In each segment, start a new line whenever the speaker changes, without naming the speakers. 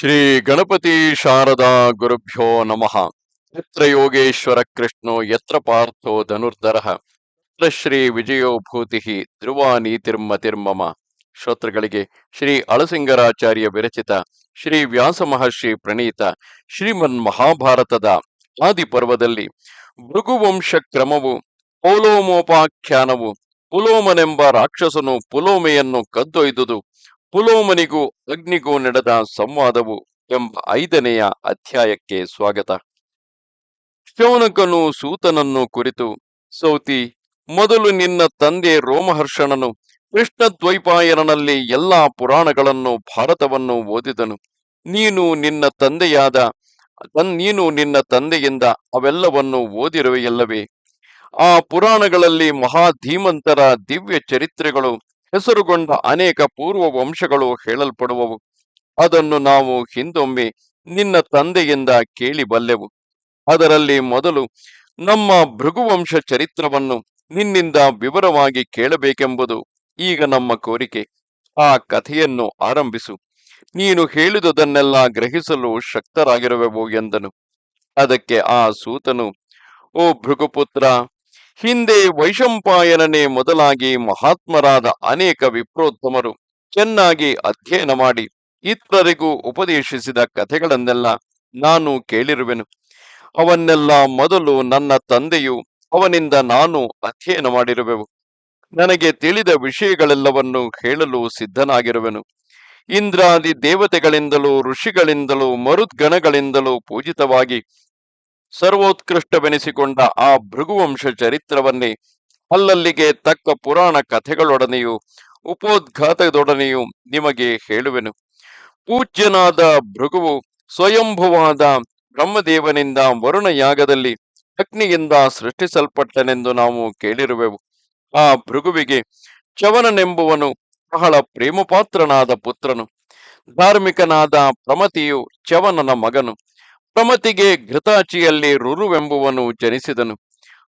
ಶ್ರೀ ಗಣಪತಿ ಶಾರದಾ ಗುರುಭ್ಯೋ ನಮಃ. ಯತ್ರ ಯೋಗೇಶ್ವರ ಕೃಷ್ಣೋ ಯತ್ರ ಪಾರ್ಥೋ ಧನುರ್ಧರ. ಯತ್ರ ಶ್ರೀ ವಿಜಯೋ ಭೂತಿ ಧ್ರುವ ನೀತಿರ್ಮತಿರ್ಮಮ ಶ್ರೋತೃಗಳಿಗೆ ಶ್ರೀ ಅಳಸಿಂಗರಾಚಾರ್ಯ ವಿರಚಿತ ಶ್ರೀ ವ್ಯಾಸ ಮಹರ್ಷಿ ಪ್ರಣೀತ ಶ್ರೀಮನ್ ಮಹಾಭಾರತದ ಆದಿ ಪರ್ವದಲ್ಲಿ ಭೃಗುವಂಶ ಕ್ರಮವು, ಪೋಲೋಮೋಪಾಖ್ಯಾನವು, ಪುಲೋಮನೆಂಬ ರಾಕ್ಷಸನು ಪುಲೋಮೆಯನ್ನು ಕದ್ದೊಯ್ದುದು ಪುಲೋಮನಿಗೂ ಅಗ್ನಿಗೂ ನಡೆದ ಸಂವಾದವು ಎಂಬ ಐದನೆಯ ಅಧ್ಯಾಯಕ್ಕೆ ಸ್ವಾಗತ. ಶೌನಕನು ಸೂತನನ್ನು ಕುರಿತು, ಸೌತಿ, ಮೊದಲು ನಿನ್ನ ತಂದೆ ರೋಮಹರ್ಷಣನು ಕೃಷ್ಣ ದ್ವೈಪಾಯನಲ್ಲಿ ಎಲ್ಲಾ ಪುರಾಣಗಳನ್ನು ಭಾರತವನ್ನು ಓದಿದನು. ನೀನು ನಿನ್ನ ತಂದೆಯಾದ ನೀನು ನಿನ್ನ ತಂದೆಯಿಂದ ಅವೆಲ್ಲವನ್ನು ಓದಿರುವೆಯಲ್ಲವೇ? ಆ ಪುರಾಣಗಳಲ್ಲಿ ಮಹಾಧೀಮಂತರ ದಿವ್ಯ ಚರಿತ್ರೆಗಳು ಹೆಸರುಗೊಂಡ ಅನೇಕ ಪೂರ್ವ ವಂಶಗಳು ಹೇಳಲ್ಪಡುವವು. ಅದನ್ನು ನಾವು ಹಿಂದೊಮ್ಮೆ ನಿನ್ನ ತಂದೆಯಿಂದ ಕೇಳಿ ಬಲ್ಲೆವು ಅದರಲ್ಲಿ ಮೊದಲು ನಮ್ಮ ಭೃಗುವಂಶ ಚರಿತ್ರವನ್ನು ನಿನ್ನಿಂದ ವಿವರವಾಗಿ ಕೇಳಬೇಕೆಂಬುದು ಈಗ ನಮ್ಮ ಕೋರಿಕೆ. ಆ ಕಥೆಯನ್ನು ಆರಂಭಿಸು. ನೀನು ಹೇಳಿದುದನ್ನೆಲ್ಲ ಗ್ರಹಿಸಲು ಶಕ್ತರಾಗಿರುವೆವು ಎಂದನು. ಅದಕ್ಕೆ ಆ ಸೂತನು, ಓ ಭೃಗುಪುತ್ರ ಹಿಂದೆ ವೈಶಂಪಾಯನನೇ ಮೊದಲಾಗಿ ಮಹಾತ್ಮರಾದ ಅನೇಕ ವಿಪ್ರೋತ್ತಮರು ಚೆನ್ನಾಗಿ ಅಧ್ಯಯನ ಮಾಡಿ ಇತರರಿಗೂ ಉಪದೇಶಿಸಿದ ಕಥೆಗಳನ್ನೆಲ್ಲ ನಾನು ಕೇಳಿರುವೆನು. ಅವನ್ನೆಲ್ಲ ಮೊದಲು ನನ್ನ ತಂದೆಯು, ಅವನಿಂದ ನಾನು ಅಧ್ಯಯನ ಮಾಡಿರುವೆವು. ನನಗೆ ತಿಳಿದ ವಿಷಯಗಳೆಲ್ಲವನ್ನು ಹೇಳಲು ಸಿದ್ಧನಾಗಿರುವೆನು. ಇಂದ್ರಾದಿ ದೇವತೆಗಳಿಂದಲೂ, ಋಷಿಗಳಿಂದಲೂ, ಮರುದ್ಗಣಗಳಿಂದಲೂ ಪೂಜಿತವಾಗಿ ಸರ್ವೋತ್ಕೃಷ್ಟವೆನಿಸಿಕೊಂಡ ಆ ಭೃಗುವಂಶ ಚರಿತ್ರವನ್ನೇ ಅಲ್ಲಲ್ಲಿಗೆ ತಕ್ಕ ಪುರಾಣ ಕಥೆಗಳೊಡನೆಯೂ, ಉಪೋದ್ಘಾತದೊಡನೆಯೂ ನಿಮಗೆ ಹೇಳುವೆನು. ಪೂಜ್ಯನಾದ ಭೃಗುವು ಸ್ವಯಂಭುವಾದ ಬ್ರಹ್ಮದೇವನಿಂದ ವರುಣ ಯಾಗದಲ್ಲಿ ಅಗ್ನಿಯಿಂದ ಸೃಷ್ಟಿಸಲ್ಪಟ್ಟನೆಂದು ನಾವು ಕೇಳಿರುವೆವು. ಆ ಭೃಗುವಿಗೆ ಚವನನೆಂಬುವನು ಬಹಳ ಪ್ರೇಮಪಾತ್ರನಾದ ಪುತ್ರನು. ಧಾರ್ಮಿಕನಾದ ಪ್ರಮತಿಯು ಚವನನ ಮಗನು. ಪ್ರಮತಿಗೆ ಘೃತಾಚಿಯಲ್ಲಿ ರುರುವೆಂಬುವನು ಜನಿಸಿದನು.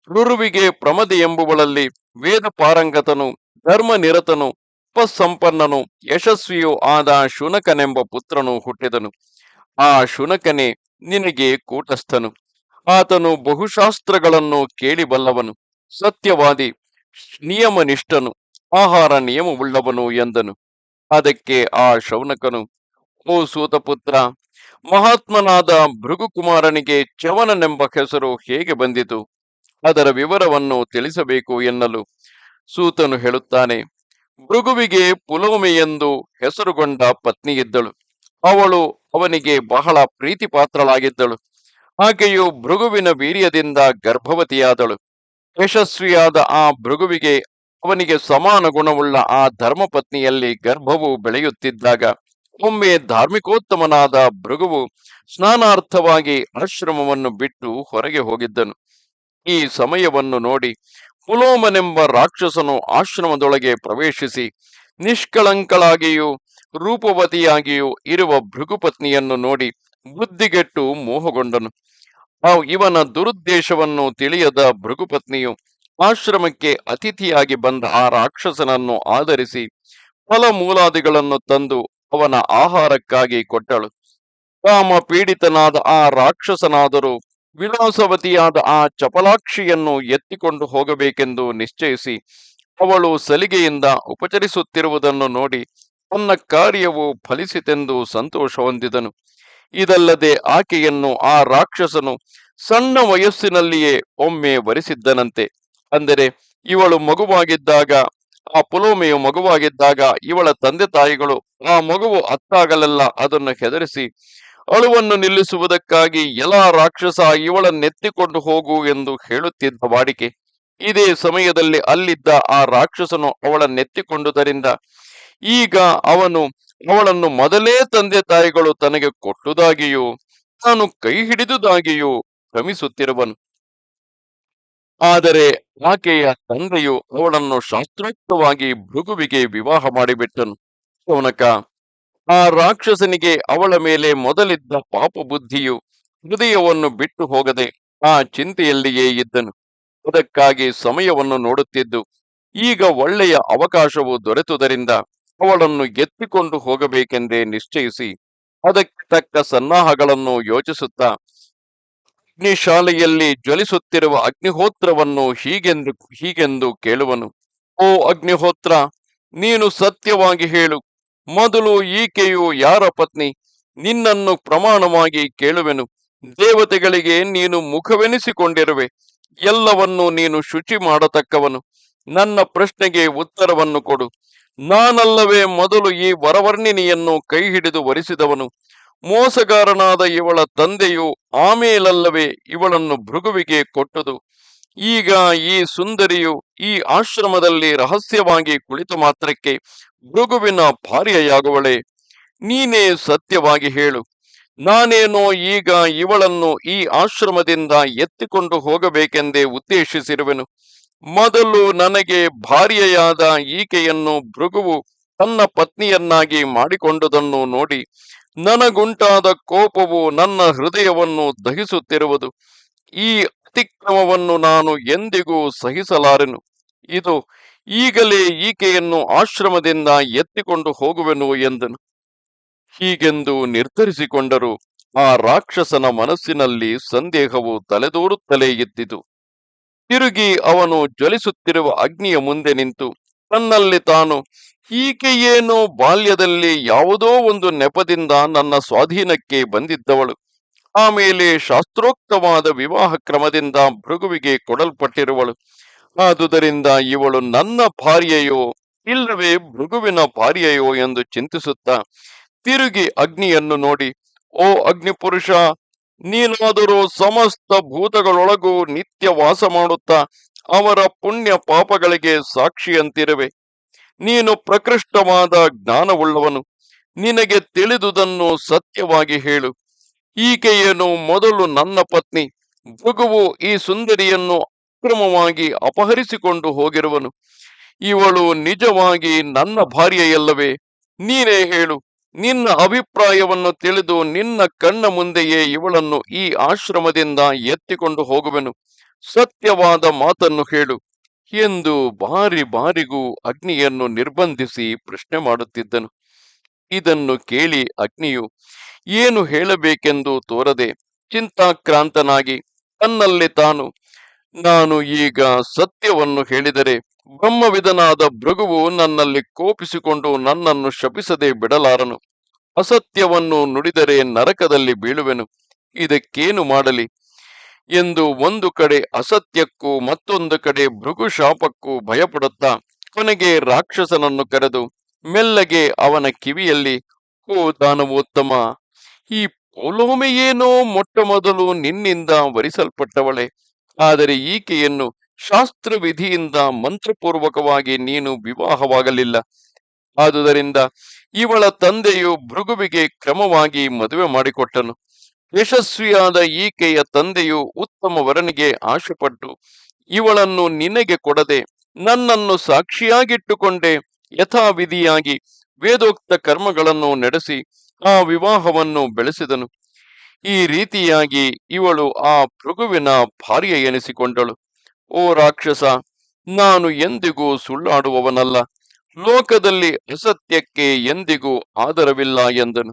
ರುರುವಿಗೆ ಪ್ರಮದಿ ಎಂಬುವಳಲ್ಲಿ ವೇದ ಪಾರಂಗತನು ಧರ್ಮನಿರತನು, ಉಪಸಂಪನ್ನನು, ಯಶಸ್ವಿಯೂ ಆದ ಶುನಕನೆಂಬ ಪುತ್ರನು ಹುಟ್ಟಿದನು. ಆ ಶುನಕನೇ ನಿನಗೆ ಕೂಟಸ್ಥನು. ಆತನು ಬಹುಶಾಸ್ತ್ರಗಳನ್ನು ಕೇಳಿಬಲ್ಲವನು, ಸತ್ಯವಾದಿ, ನಿಯಮನಿಷ್ಠನು, ಆಹಾರ ನಿಯಮವುಳ್ಳವನು ಎಂದನು. ಅದಕ್ಕೆ ಆ ಶೌನಕನು, ಓ ಸೂತಪುತ್ರ ಮಹಾತ್ಮನಾದ ಭೃಗುಕುಮಾರನಿಗೆ ಚವನನೆಂಬ ಹೆಸರು ಹೇಗೆ ಬಂದಿತು? ಅದರ ವಿವರವನ್ನು ತಿಳಿಸಬೇಕು ಎನ್ನಲು ಸೂತನು ಹೇಳುತ್ತಾನೆ, ಭೃಗುವಿಗೆ ಪುಲೋಮೆ ಎಂದು ಹೆಸರುಗೊಂಡ ಪತ್ನಿಯಿದ್ದಳು. ಅವಳು ಅವನಿಗೆ ಬಹಳ ಪ್ರೀತಿಪಾತ್ರಳಾಗಿದ್ದಳು. ಆಕೆಯು ಭೃಗುವಿನ ವೀರ್ಯದಿಂದ ಗರ್ಭವತಿಯಾದಳು. ಯಶಸ್ವಿಯಾದ ಆ ಭೃಗುವಿಗೆ ಅವನಿಗೆ ಸಮಾನ ಗುಣವುಳ್ಳ ಆ ಧರ್ಮಪತ್ನಿಯಲ್ಲಿ ಗರ್ಭವು ಬೆಳೆಯುತ್ತಿದ್ದಾಗ ಒಮ್ಮೆ ಧಾರ್ಮಿಕೋತ್ತಮನಾದ ಭೃಗುವು ಸ್ನಾನಾರ್ಥವಾಗಿ ಆಶ್ರಮವನ್ನು ಬಿಟ್ಟು ಹೊರಗೆ ಹೋಗಿದ್ದನು. ಈ ಸಮಯವನ್ನು ನೋಡಿ ಪುಲೋಮನೆಂಬ ರಾಕ್ಷಸನು ಆಶ್ರಮದೊಳಗೆ ಪ್ರವೇಶಿಸಿ ನಿಷ್ಕಳಂಕಳಾಗಿಯೂ ರೂಪವತಿಯಾಗಿಯೂ ಇರುವ ಭೃಗುಪತ್ನಿಯನ್ನು ನೋಡಿ ಬುದ್ಧಿಗೆಟ್ಟು ಮೋಹಗೊಂಡನು. ಆ ಇವನ ದುರುದ್ದೇಶವನ್ನು ತಿಳಿಯದ ಭೃಗುಪತ್ನಿಯು ಆಶ್ರಮಕ್ಕೆ ಅತಿಥಿಯಾಗಿ ಬಂದ ಆ ರಾಕ್ಷಸನನ್ನು ಆಧರಿಸಿ ಫಲ ಮೂಲಾದಿಗಳನ್ನು ತಂದು ಅವನ ಆಹಾರಕ್ಕಾಗಿ ಕೊಟ್ಟಳು. ಕಾಮ ಪೀಡಿತನಾದ ಆ ರಾಕ್ಷಸನಾದರೂ ವಿಲಾಸವತಿಯಾದ ಆ ಚಪಲಾಕ್ಷಿಯನ್ನು ಎತ್ತಿಕೊಂಡು ಹೋಗಬೇಕೆಂದು ನಿಶ್ಚಯಿಸಿ ಅವಳು ಸಲಿಗೆಯಿಂದ ಉಪಚರಿಸುತ್ತಿರುವುದನ್ನು ನೋಡಿ ತನ್ನ ಕಾರ್ಯವು ಫಲಿಸಿತೆಂದು ಸಂತೋಷ ಹೊಂದಿದನು. ಇದಲ್ಲದೆ ಆಕೆಯನ್ನು ಆ ರಾಕ್ಷಸನು ಸಣ್ಣ ವಯಸ್ಸಿನಲ್ಲಿಯೇ ಒಮ್ಮೆ ವರಿಸಿದ್ದನಂತೆ. ಅಂದರೆ ಇವಳು ಮಗುವಾಗಿದ್ದಾಗ ಆ ಪುಲೋಮೆಯು ಮಗುವಾಗಿದ್ದಾಗ ಇವಳ ತಂದೆ ತಾಯಿಗಳು ಆ ಮಗುವು ಅತ್ತಾಗಲೆಲ್ಲ ಅದನ್ನು ಹೆದರಿಸಿ, ಅಳುವನ್ನು ನಿಲ್ಲಿಸುವುದಕ್ಕಾಗಿ ಎಲ್ಲ ರಾಕ್ಷಸ ಇವಳನ್ನೆತ್ತಿಕೊಂಡು ಹೋಗು ಎಂದು ಹೇಳುತ್ತಿದ್ದ ವಾಡಿಕೆ. ಇದೇ ಸಮಯದಲ್ಲಿ ಅಲ್ಲಿದ್ದ ಆ ರಾಕ್ಷಸನು ಅವಳನ್ನೆತ್ತಿಕೊಂಡುದರಿಂದ ಈಗ ಅವನು ಅವಳನ್ನು ಮೊದಲೇ ತಂದೆ ತಾಯಿಗಳು ತನಗೆ ಕೊಟ್ಟುದಾಗಿಯೂ, ತಾನು ಕೈ ಹಿಡಿದುದಾಗಿಯೂ ಭ್ರಮಿಸುತ್ತಿರುವನು. ಆದರೆ ಆಕೆಯ ತಂದೆಯು ಅವಳನ್ನು ಶಾಸ್ತ್ರೋಕ್ತವಾಗಿ ಭೃಗುವಿಗೆ ವಿವಾಹ ಮಾಡಿಬಿಟ್ಟನು. ಶೌನಕ ಆ ರಾಕ್ಷಸನಿಗೆ ಅವಳ ಮೇಲೆ ಮೊದಲಿದ್ದ ಪಾಪ ಬುದ್ಧಿಯು ಹೃದಯವನ್ನು ಬಿಟ್ಟು ಹೋಗದೆ ಆ ಚಿಂತೆಯಲ್ಲಿಯೇ ಇದ್ದನು. ಅದಕ್ಕಾಗಿ ಸಮಯವನ್ನು ನೋಡುತ್ತಿದ್ದು, ಈಗ ಒಳ್ಳೆಯ ಅವಕಾಶವು ದೊರೆತುದರಿಂದ ಅವಳನ್ನು ಎತ್ತಿಕೊಂಡು ಹೋಗಬೇಕೆಂದೇ ನಿಶ್ಚಯಿಸಿ, ಅದಕ್ಕೆ ತಕ್ಕ ಸನ್ನಾಹಗಳನ್ನು ಯೋಚಿಸುತ್ತಾ ಅಗ್ನಿಶಾಲೆಯಲ್ಲಿ ಜ್ವಲಿಸುತ್ತಿರುವ ಅಗ್ನಿಹೋತ್ರವನ್ನು ಹೀಗೆಂದು ಹೀಗೆಂದು ಕೇಳುವನು, ಓ ಅಗ್ನಿಹೋತ್ರ, ನೀನು ಸತ್ಯವಾಗಿ ಹೇಳು. ಮೊದಲು ಈಕೆಯು ಯಾರ ಪತ್ನಿ? ನಿನ್ನನ್ನು ಪ್ರಮಾಣವಾಗಿ ಕೇಳುವೆನು. ದೇವತೆಗಳಿಗೆ ನೀನು ಮುಖವೆನಿಸಿಕೊಂಡಿರುವೆ. ಎಲ್ಲವನ್ನು ನೀನು ಶುಚಿ ಮಾಡತಕ್ಕವನು. ನನ್ನ ಪ್ರಶ್ನೆಗೆ ಉತ್ತರವನ್ನು ಕೊಡು. ನಾನಲ್ಲವೇ ಮೊದಲು ಈ ವರವರ್ಣಿನಿಯನ್ನು ಕೈ ಹಿಡಿದು ವರಿಸಿದವನು. ಮೋಸಗಾರನಾದ ಇವಳ ತಂದೆಯು ಆಮೇಲಲ್ಲವೇ ಇವಳನ್ನು ಭೃಗುವಿಗೆ ಕೊಟ್ಟದು. ಈಗ ಈ ಸುಂದರಿಯು ಈ ಆಶ್ರಮದಲ್ಲಿ ರಹಸ್ಯವಾಗಿ ಕುಳಿತ ಮಾತ್ರಕ್ಕೆ ಭೃಗುವಿನ ಭಾರ್ಯೆಯಾಗುವಳೆ. ನೀನೇ ಸತ್ಯವಾಗಿ ಹೇಳು. ನಾನೇನೋ ಈಗ ಇವಳನ್ನು ಈ ಆಶ್ರಮದಿಂದ ಎತ್ತಿಕೊಂಡು ಹೋಗಬೇಕೆಂದೇ ಉದ್ದೇಶಿಸಿರುವೆನು. ಮೊದಲು ನನಗೆ ಭಾರ್ಯೆಯಾದ ಈಕೆಯನ್ನು ಭೃಗುವು ತನ್ನ ಪತ್ನಿಯನ್ನಾಗಿ ಮಾಡಿಕೊಂಡುದನ್ನು ನೋಡಿ. ನನಗುಂಟಾದ ಕೋಪವು ನನ್ನ ಹೃದಯವನ್ನು ದಹಿಸುತ್ತಿರುವುದು. ಈ ಅತಿಕ್ರಮವನ್ನು ನಾನು ಎಂದಿಗೂ ಸಹಿಸಲಾರೆನು. ಇದು ಈಗಲೇ ಈಕೆಯನ್ನು ಆಶ್ರಮದಿಂದ ಎತ್ತಿಕೊಂಡು ಹೋಗುವೆನು ಎಂದನು. ಹೀಗೆಂದು ನಿರ್ಧರಿಸಿಕೊಂಡರು ಆ ರಾಕ್ಷಸನ ಮನಸ್ಸಿನಲ್ಲಿ ಸಂದೇಹವು ತಲೆದೋರುತ್ತಲೇ ಇದ್ದಿತು ತಿರುಗಿ ಅವನು ಜ್ವಲಿಸುತ್ತಿರುವ ಅಗ್ನಿಯ ಮುಂದೆ ನಿಂತು ತನ್ನಲ್ಲಿ ತಾನು ಈಕೆಯೇನೋ ಬಾಲ್ಯದಲ್ಲಿ ಯಾವುದೋ ಒಂದು ನೆಪದಿಂದ ನನ್ನ ಸ್ವಾಧೀನಕ್ಕೆ ಬಂದಿದ್ದವಳು. ಆಮೇಲೆ ಶಾಸ್ತ್ರೋಕ್ತವಾದ ವಿವಾಹ ಕ್ರಮದಿಂದ ಭೃಗುವಿಗೆ ಕೊಡಲ್ಪಟ್ಟಿರುವಳು. ಆದುದರಿಂದ ಇವಳು ನನ್ನ ಭಾರ್ಯೆಯೋ, ಇಲ್ಲವೇ ಭೃಗುವಿನ ಭಾರ್ಯೆಯೋ ಎಂದು ಚಿಂತಿಸುತ್ತಾ ತಿರುಗಿ ಅಗ್ನಿಯನ್ನು ನೋಡಿ, ಓ ಅಗ್ನಿಪುರುಷ, ನೀನಾದರೂ ಸಮಸ್ತ ಭೂತಗಳೊಳಗೂ ನಿತ್ಯ ವಾಸ ಮಾಡುತ್ತಾ, ಅವರ ಪುಣ್ಯ ಪಾಪಗಳಿಗೆ ಸಾಕ್ಷಿಯಂತಿರುವೆ. ನೀನು ಪ್ರಕೃಷ್ಟವಾದ ಜ್ಞಾನವುಳ್ಳವನು. ನಿನಗೆ ತಿಳಿದುದನ್ನು ಸತ್ಯವಾಗಿ ಹೇಳು. ಈಕೆಯೇನು ಮೊದಲು ನನ್ನ ಪತ್ನಿ, ಭೃಗುವು ಈ ಸುಂದರಿಯನ್ನು ಅಕ್ರಮವಾಗಿ ಅಪಹರಿಸಿಕೊಂಡು ಹೋಗಿರುವನು. ಇವಳು ನಿಜವಾಗಿ ನನ್ನ ಭಾರ್ಯೆಯಲ್ಲವೇ? ನೀನೇ ಹೇಳು. ನಿನ್ನ ಅಭಿಪ್ರಾಯವನ್ನು ತಿಳಿದು ನಿನ್ನ ಕಣ್ಣ ಮುಂದೆಯೇ ಇವಳನ್ನು ಈ ಆಶ್ರಮದಿಂದ ಎತ್ತಿಕೊಂಡು ಹೋಗುವೆನು. ಸತ್ಯವಾದ ಮಾತನ್ನು ಹೇಳು. ಎಂದು ಬಾರಿ ಬಾರಿಗೂ ಅಗ್ನಿಯನ್ನು ನಿರ್ಬಂಧಿಸಿ ಪ್ರಶ್ನೆ ಮಾಡುತ್ತಿದ್ದನು. ಇದನ್ನು ಕೇಳಿ ಅಗ್ನಿಯು, ಏನು ಹೇಳಬೇಕೆಂದು ತೋರದೆ ಚಿಂತಾಕ್ರಾಂತನಾಗಿ, ತನ್ನಲ್ಲಿ ತಾನು, ನಾನು ಈಗ ಸತ್ಯವನ್ನು ಹೇಳಿದರೆ ಬ್ರಹ್ಮವಿಧನಾದ ಭೃಗುವು ನನ್ನಲ್ಲಿ ಕೋಪಿಸಿಕೊಂಡು ನನ್ನನ್ನು ಶಪಿಸದೆ ಬಿಡಲಾರನು. ಅಸತ್ಯವನ್ನು ನುಡಿದರೆ ನರಕದಲ್ಲಿ ಬೀಳುವೆನು. ಇದಕ್ಕೇನು ಮಾಡಲಿ? ಎಂದು ಒಂದು ಕಡೆ ಅಸತ್ಯಕ್ಕೂ ಮತ್ತೊಂದು ಕಡೆ ಭೃಗು ಶಾಪಕ್ಕೂ ಭಯಪಡುತ್ತಾ ಕೊನೆಗೆ ರಾಕ್ಷಸನನ್ನು ಕರೆದು ಮೆಲ್ಲಗೆ ಅವನ ಕಿವಿಯಲ್ಲಿ ಓ ದಾನವೋತ್ತಮ, ಈ ಪೌಲೋಮೆಯೇನೋ ಮೊಟ್ಟ ಮೊದಲು ನಿನ್ನಿಂದ ವರಿಸಲ್ಪಟ್ಟವಳೆ. ಆದರೆ ಈಕೆಯನ್ನು ಶಾಸ್ತ್ರವಿಧಿಯಿಂದ ಮಂತ್ರಪೂರ್ವಕವಾಗಿ ನೀನು ವಿವಾಹವಾಗಲಿಲ್ಲ. ಆದುದರಿಂದ ಇವಳ ತಂದೆಯು ಭೃಗುವಿಗೆ ಕ್ರಮವಾಗಿ ಮದುವೆ ಮಾಡಿಕೊಟ್ಟನು. ಯಶಸ್ವಿಯಾದ ಈಕೆಯ ತಂದೆಯು ಉತ್ತಮ ವರನಿಗೆ ಆಶೆಪಟ್ಟು, ಇವಳನ್ನು ನಿನಗೆ ಕೊಡದೆ ನನ್ನನ್ನು ಸಾಕ್ಷಿಯಾಗಿಟ್ಟುಕೊಂಡೇ. ಯಥಾವಿಧಿಯಾಗಿ ವೇದೋಕ್ತ ಕರ್ಮಗಳನ್ನು ನಡೆಸಿ ಆ ವಿವಾಹವನ್ನು ಬೆಳೆಸಿದನು. ಈ ರೀತಿಯಾಗಿ ಇವಳು ಆ ಭೃಗುವಿನ ಭಾರ್ಯ ಎನಿಸಿಕೊಂಡಳು. ಓ ರಾಕ್ಷಸ, ನಾನು ಎಂದಿಗೂ ಸುಳ್ಳಾಡುವವನಲ್ಲ. ಲೋಕದಲ್ಲಿ ಅಸತ್ಯಕ್ಕೆ ಎಂದಿಗೂ ಆದರವಿಲ್ಲ ಎಂದನು.